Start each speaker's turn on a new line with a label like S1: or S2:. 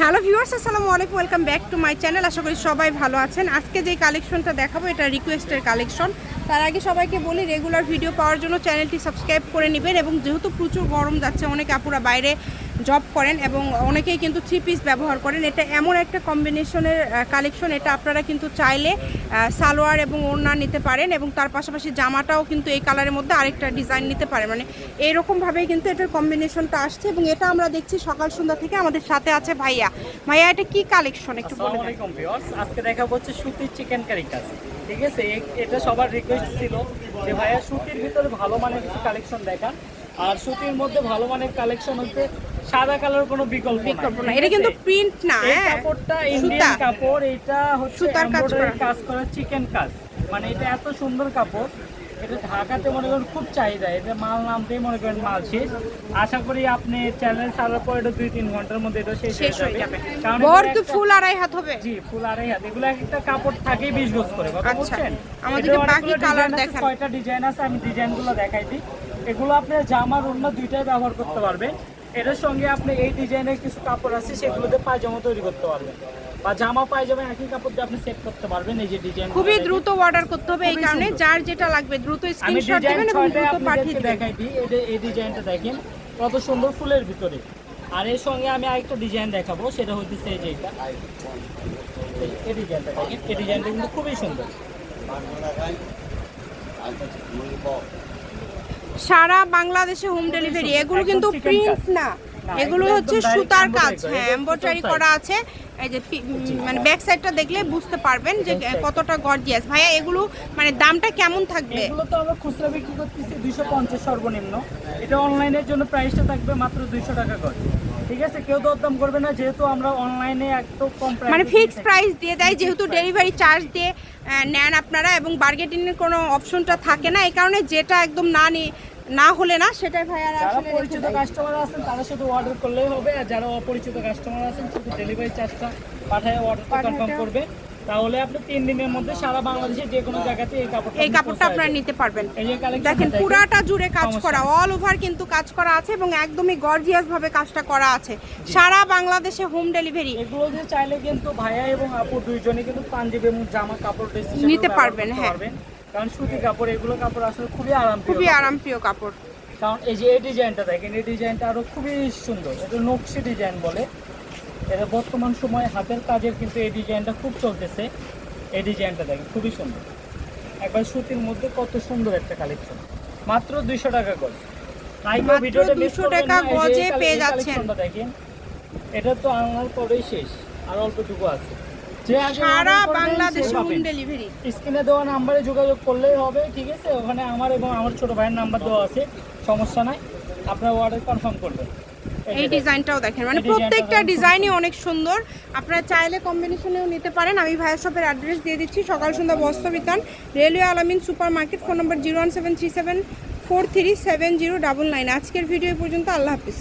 S1: Hello viewers, আসসালামু আলাইকুম, welcome back to my channel. আশা করি সবাই ভালো আছেন। আজকে যে কালেকশনটা দেখাবো, এটা রিকোয়েস্টের কালেকশন। তার আগে সবাইকে বলি রেগুলার ভিডিও পাওয়ার জন্য চ্যানেলটি সাবস্ক্রাইব করে নেবেন। এবং যেহেতু প্রচুর গরম যাচ্ছে, অনেক আপুরা বাইরে জব করেন এবং অনেকেই কিন্তু থ্রি পিস ব্যবহার করেন। এটা এমন একটা কম্বিনেশনের কালেকশন এটা আপনারা কিন্তু চাইলে সালোয়ার এবং ওড়না নিতে পারেন এবং তার পাশাপাশি জামাটাও কিন্তু এই কালারের মধ্যে আরেকটা ডিজাইন নিতে পারেন। মানে এইরকমভাবেই কিন্তু এটার কম্বিনেশনটা আসছে এবং এটা আমরা দেখছি সকাল সন্ধ্যা থেকে আমাদের সাথে আছে ভাইয়া। ভাইয়া, এটা কি কালেকশন একটু বলে
S2: আজকে দেখা হচ্ছে সুতির চিকেন কারি ঠিক আছে? এটা সবার রিকোয়েস্ট ছিল যে ভাইয়া সুতির ভিতরে ভালো মানের কিছু কালেকশন দেখান। আর সুতির মধ্যে ভালো মানের কালেকশন হচ্ছে সাদা কালার কোনো বিকল্প
S1: বিকল্প না এটা কিন্তু প্রিন্ট না
S2: এই
S1: হ্যাঁ?
S2: কাপড়টা ইন্ডিয়ান কাপড় এটা হচ্ছে
S1: সুতার কাজ করা।
S2: কাজ করা চিকেন কাজ। মানে এটা এত সুন্দর কাপড় এটা ঢাকাতে মনে করেন খুব চাহিদা। এটা মাল নামতেই মনে করেন মাল শেষ। আশা করি আপনি চ্যানেল ছাড়ার পর এটা দুই তিন ঘণ্টার মধ্যে এটা শেষ
S1: হয়ে যাবে।
S2: কারণ এগুলো
S1: ফুল আড়াই হাত হবে।
S2: জি ফুল আড়াই হাত। এগুলো একটা কাপড় থাকেই বিশ গজ করে কথা
S1: আচ্ছা,
S2: বুঝছেন
S1: আমাদেরকে বাকি
S2: design
S1: দেখান।
S2: ছয়টা ডিজাইন আছে আমি ডিজাইনগুলো দেখাই দিই। এগুলো আপনি জামার অন্য দুইটাই ব্যবহার করতে পারবেন। এটার সঙ্গে আপনি এই ডিজাইনের কিছু কাপড় আছে সেগুলোতে পায়জামা তৈরি করতে পারবেন। বা জামা পায়জামা একই কাপড় দিয়ে আপনি সেট করতে পারবেন এই যে ডিজাইন
S1: খুবই দ্রুত অর্ডার করতে হবে এই কারণে যার যেটা লাগবে দ্রুত স্ক্রিনশট দিবেন এবং দ্রুত পাঠিয়ে দিবেন।
S2: দেখাই দিই। এই ডিজাইনটা দেখেন কত সুন্দর ফুলের ভিতরে। আর এর সঙ্গে আমি আরেকটা ডিজাইন দেখাবো সেটা হচ্ছে এই যে এটা। এই ডিজাইনটা দেখেন এই ডিজাইনটা কিন্তু খুবই সুন্দর।
S1: সারা বাংলাদেশে হোম ডেলিভারি এগুলো কিন্তু প্রিন্ট না। এগুলো হচ্ছে সুতার কাজ। হ্যাঁ এমব্রয়ডারি করা আছে। এই যে মানে ব্যাক সাইডটা দেখলে বুঝতে পারবেন যে। কতটা গর্জিয়াস ভাইয়া এগুলো মানে দামটা কেমন থাকবে?
S2: এগুলো তো আমরা খুচরা বিক্রি করতেছি দুইশো পঞ্চাশ সর্বনিম্ন। এটা অনলাইনের জন্য প্রাইসটা থাকবে মাত্র দুইশো টাকা করে। ঠিক আছে? কেউ দরদাম করবে না যেহেতু আমরা অনলাইনে একদম কম
S1: মানে ফিক্স প্রাইস দিয়ে দেয় যেহেতু ডেলিভারি চার্জ দিয়ে নেন আপনারা এবং বার্গেটিংয়ের কোনো অপশনটা থাকে না এই কারণে যেটা একদম না নি না হলে না সেটাই ভাইয়ারা
S2: যারা
S1: আসলে
S2: পরিচিত কাস্টমার আছেন তারা শুধু অর্ডার করলেই হবে আর যারা অপরিচিত কাস্টমার আছেন শুধু ডেলিভারি চার্জটা পাঠায় অর্ডারটা
S1: পাঠাতে
S2: কনফার্ম করবে। তাহলে আপনি তিন দিনের মধ্যে সারা বাংলাদেশে যে কোনো জায়গাতে এই কাপড়টা
S1: এই কাপড়টা আপনারা নিতে পারবেন। দেখেন পুরাটা জুড়ে কাজ করা অল ওভার কিন্তু কাজ করা আছে এবং একদমই গর্জিয়াস ভাবে কাজটা করা আছে। সারা বাংলাদেশে হোম ডেলিভারি
S2: এগুলো যে চাইলে কিন্তু ভাইয়া এবং আপু দুইজনে কিন্তু পাঞ্জাবি এবং জামা কাপড়
S1: নিতে পারবেন, হ্যাঁ।
S2: কারণ সুতি কাপড় এগুলো কাপড় আসলে খুবই আরাম
S1: খুবই আরামপ্রিয় কাপড়।
S2: কারণ এই যে এই ডিজাইনটা দেখেন এই ডিজাইনটা আরও খুবই সুন্দর। এটা নকশি ডিজাইন বলে। এটা বর্তমান সময়ে হাতের কাজের কিন্তু এই ডিজাইনটা খুব চলতেছে। এই ডিজাইনটা দেখেন খুবই সুন্দর। একবার সুতির মধ্যে কত সুন্দর একটা কালেকশন। মাত্র দুইশো টাকা গজ। তাই ভিডিওটা মিস
S1: 200
S2: করবেন
S1: টাকা গজে পেয়ে যাচ্ছেন।
S2: দেখেন এটা তো আনার পরেই শেষ আর অল্পটুকু আছে।
S1: সারা বাংলাদেশে হোম ডেলিভারি
S2: স্ক্রিনে দেওয়া নাম্বারে যোগাযোগ করলেই হবে ঠিক আছে? ওখানে আমার এবং আমার ছোট ভাইয়ের নাম্বার দেওয়া আছে সমস্যা নাই। আপনার অর্ডার কনফার্ম করবেন। এই।
S1: ডিজাইনটাও দেখেন মানে প্রত্যেকটা ডিজাইনই অনেক সুন্দর। আপনারা চাইলে কম্বিনেশনেও নিতে পারেন। আমি ভাইয়ের শপের অ্যাড্রেস দিয়ে দিচ্ছি সকাল সন্ধ্যা বস্ত্রবিতান railway Alamin super market phone number zero one seven three seven four three seven zero double nine আজকের ভিডিও পর্যন্ত আল্লাহ হাফিজ।